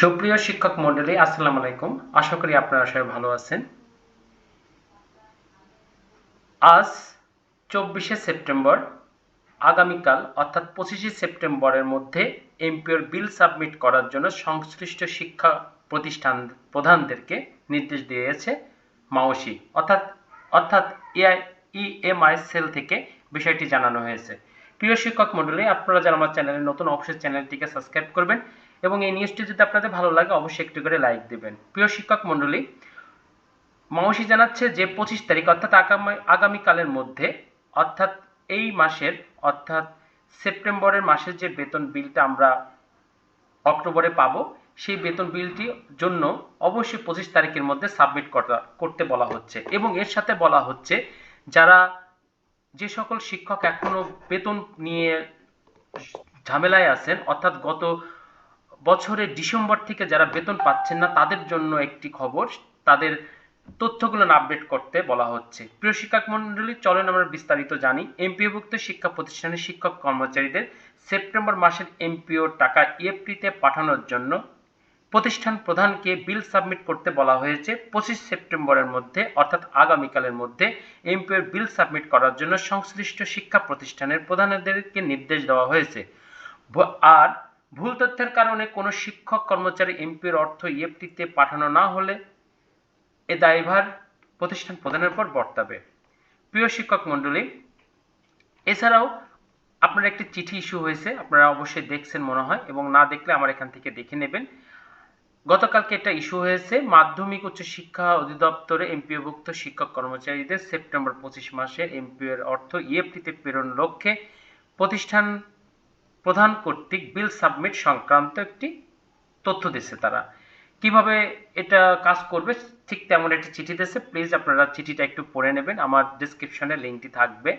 সুপ্রিয় শিক্ষক মণ্ডলী, আসসালামু আলাইকুম। আশা করি আপনারা সবাই ভালো আছেন। আজ চব্বিশে সেপ্টেম্বর, আগামীকাল, অর্থাৎ পঁচিশে সেপ্টেম্বরের মধ্যে এমপিওর বিল সাবমিট করার জন্য সংশ্লিষ্ট শিক্ষা প্রতিষ্ঠান প্রধানদেরকে নির্দেশ দিয়েছে মাওসি, অর্থাৎ অর্থাৎ এআই, ইএমআই সেল থেকে বিষয়টি জানানো হয়েছে। প্রিয় শিক্ষক মণ্ডলী, আপনারা যারা আমার চ্যানেলে নতুন, অবশ্যই চ্যানেলটিকে সাবস্ক্রাইব করবেন। এবং এই নিউজটি যদি আপনাদের ভালো লাগে, অবশ্যই একটু করে লাইক দেবেন। প্রিয় শিক্ষক মণ্ডলী মাওসি জানাচ্ছে যে, পঁচিশ তারিখ, অর্থাৎ আগামী, আগামীকালের মধ্যে, অর্থাৎ এই মাসের, অর্থাৎ সেপ্টেম্বরের মাসের যে বেতন বিলটা আমরা অক্টোবরে পাবো, সেই বেতন বিলটির জন্য অবশ্যই পঁচিশ তারিখের মধ্যে সাবমিট করা করতে বলা হচ্ছে। এবং এর সাথে বলা হচ্ছে, যারা যে সকল শিক্ষক এখনও বেতন নিয়ে ঝামেলায় আছেন, অর্থাৎ গত বছরের ডিসেম্বর থেকে যারা বেতন পাচ্ছেন না, তাদের জন্য একটি খবর। তাদের তথ্যগুলো আপডেট করতে বলা হচ্ছে। প্রিয় শিক্ষক মন্ডলী, চলেন আমরা বিস্তারিত জানি। এমপিওভুক্ত শিক্ষা প্রতিষ্ঠানের শিক্ষক কর্মচারীদের সেপ্টেম্বর মাসের এমপিও টাকা ইএফটিতে পাঠানোর জন্য প্রতিষ্ঠান প্রধানকে বিল সাবমিট করতে বলা হয়েছে। পঁচিশ সেপ্টেম্বরের মধ্যে, অর্থাৎ আগামীকালের মধ্যে এমপিওর বিল সাবমিট করার জন্য সংশ্লিষ্ট শিক্ষা প্রতিষ্ঠানের প্রধানদেরকে নির্দেশ দেওয়া হয়েছে। আর ভুল তথ্যের কারণে কোনো শিক্ষক, কর্মচারী, এমপির অর্থ ইএফটিতে পাঠানো না হলে এ দায়ভার প্রতিষ্ঠান প্রদানের পর বর্তাবে। প্রিয় শিক্ষক মণ্ডলী, এছাড়াও আপনার একটি চিঠি ইস্যু হয়েছে, আপনারা অবশ্যই দেখছেন মনে হয়, এবং না দেখলে আমার এখান থেকে দেখে নেবেন। গতকালকে একটা ইস্যু হয়েছে, মাধ্যমিক উচ্চ শিক্ষা অধিদপ্তরে এমপিওভুক্ত শিক্ষক কর্মচারীদের সেপ্টেম্বর পঁচিশ মাসে এমপিও এর অর্থ ইএফটিতে প্রেরণ লক্ষ্যে প্রতিষ্ঠান প্রধান কর্তৃক বিল সাবমিট সংক্রান্ত একটি তথ্য দিচ্ছে তারা। কীভাবে এটা কাজ করবে, ঠিক তেমন একটি চিঠি দিচ্ছে প্লিজ আপনারা চিঠিটা একটু পড়ে নেবেন, আমার ডিসক্রিপশনে লিঙ্কটি থাকবে।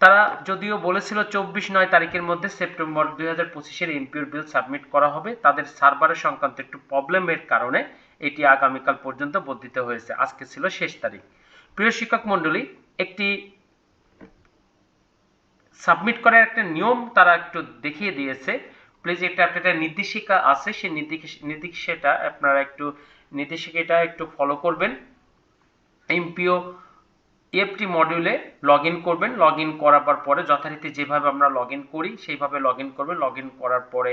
তারা যদিও বলেছিল চব্বিশ নয় তারিখের মধ্যে সেপ্টেম্বর দুই হাজার পঁচিশের এমপিওর বিল সাবমিট করা হবে। তাদের সার্ভারের সংক্রান্ত একটু প্রবলেমের কারণে এটি আগামীকাল পর্যন্ত বর্ধিত হয়েছে। আজকে ছিল শেষ তারিখ। প্রিয় শিক্ষক মণ্ডলী, একটি সাবমিট করার একটা নিয়ম তারা একটু দেখিয়ে দিয়েছে। প্লিজ এটা একটা নির্দেশিকা আছে, সেই নির্দেশিকাটা আপনারা একটু, নির্দেশিকাটা একটু ফলো করবেন। এমপিও, এফটি মডিউলে লগ ইন করবেন। লগ ইন করার পরে যথারীতি যেভাবে আমরা লগ ইন করি, সেইভাবে লগ ইন করবেন। লগ ইন করার পরে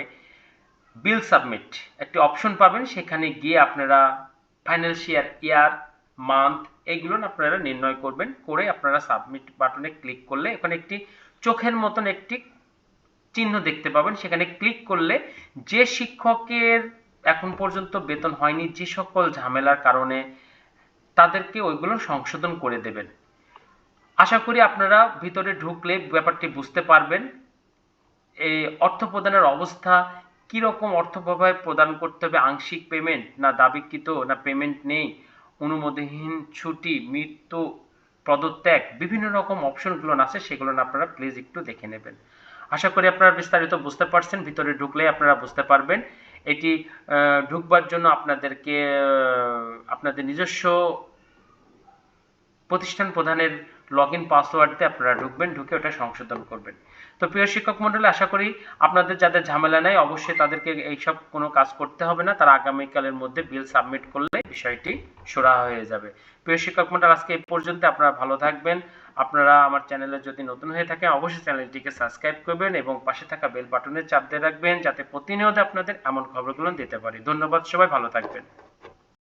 বিল সাবমিট একটি অপশন পাবেন। সেখানে গিয়ে আপনারা ফাইন্যান্সিয়াল ইয়ার মান্থ এগুলো আপনারা নির্ণয় করবেন। করে আপনারা সাবমিট বাটনে ক্লিক করলে এখানে একটি চোখের মতন একটি চিহ্ন দেখতে পাবেন। সেখানে ক্লিক করলে যে শিক্ষকের এখন পর্যন্ত বেতন হয়নি, যে সকল ঝামেলার কারণে তাদেরকে ওইগুলো সংশোধন করে দেবেন। আশা করি আপনারা ভিতরে ঢুকলে ব্যাপারটি বুঝতে পারবেন। এই অর্থ প্রদানের অবস্থা কীরকম অর্থ প্রবাহ প্রদান করতে হবে, আংশিক পেমেন্ট না দাবিকৃত, না পেমেন্ট নেই, অনুমোদনহীন ছুটি, মৃত্যু পদত্যাগ, বিভিন্ন রকম অপশনগুলো আছে, সেগুলো আপনারা প্লিজ একটু দেখে নেবেন। আশা করি আপনারা বিস্তারিত বুঝতে পারছেন, ভিতরে ঢুকলে আপনারা বুঝতে পারবেন। এটি ঢুকবার জন্য আপনাদেরকে আপনাদের নিজস্ব প্রতিষ্ঠান প্রধানের লগ ইন পাসওয়ার্ড দিয়ে আপনারা ঢুকবেন, ঢুকে ওটা সংশোধন করবেন। তো প্রিয় শিক্ষক মন্ডলী আশা করি আপনাদের যাদের ঝামেলা নাই, অবশ্যই তাদেরকে এইসব কোনো কাজ করতে হবে না। তারা আগামীকালের মধ্যে বিল সাবমিট করলে বিষয়টি সোরা হয়ে যাবে। প্রিয় শিক্ষক মন্ডল আজকে এই পর্যন্ত আপনারা ভালো থাকবেন। আপনারা আমার চ্যানেলে যদি নতুন হয়ে থাকেন, অবশ্যই চ্যানেলটিকে সাবস্ক্রাইব করবেন এবং পাশে থাকা বেল বাটনে চাপ দিয়ে রাখবেন, যাতে প্রতিনিয়ত আপনাদের এমন খবরগুলো দিতে পারি। ধন্যবাদ সবাই, ভালো থাকবেন।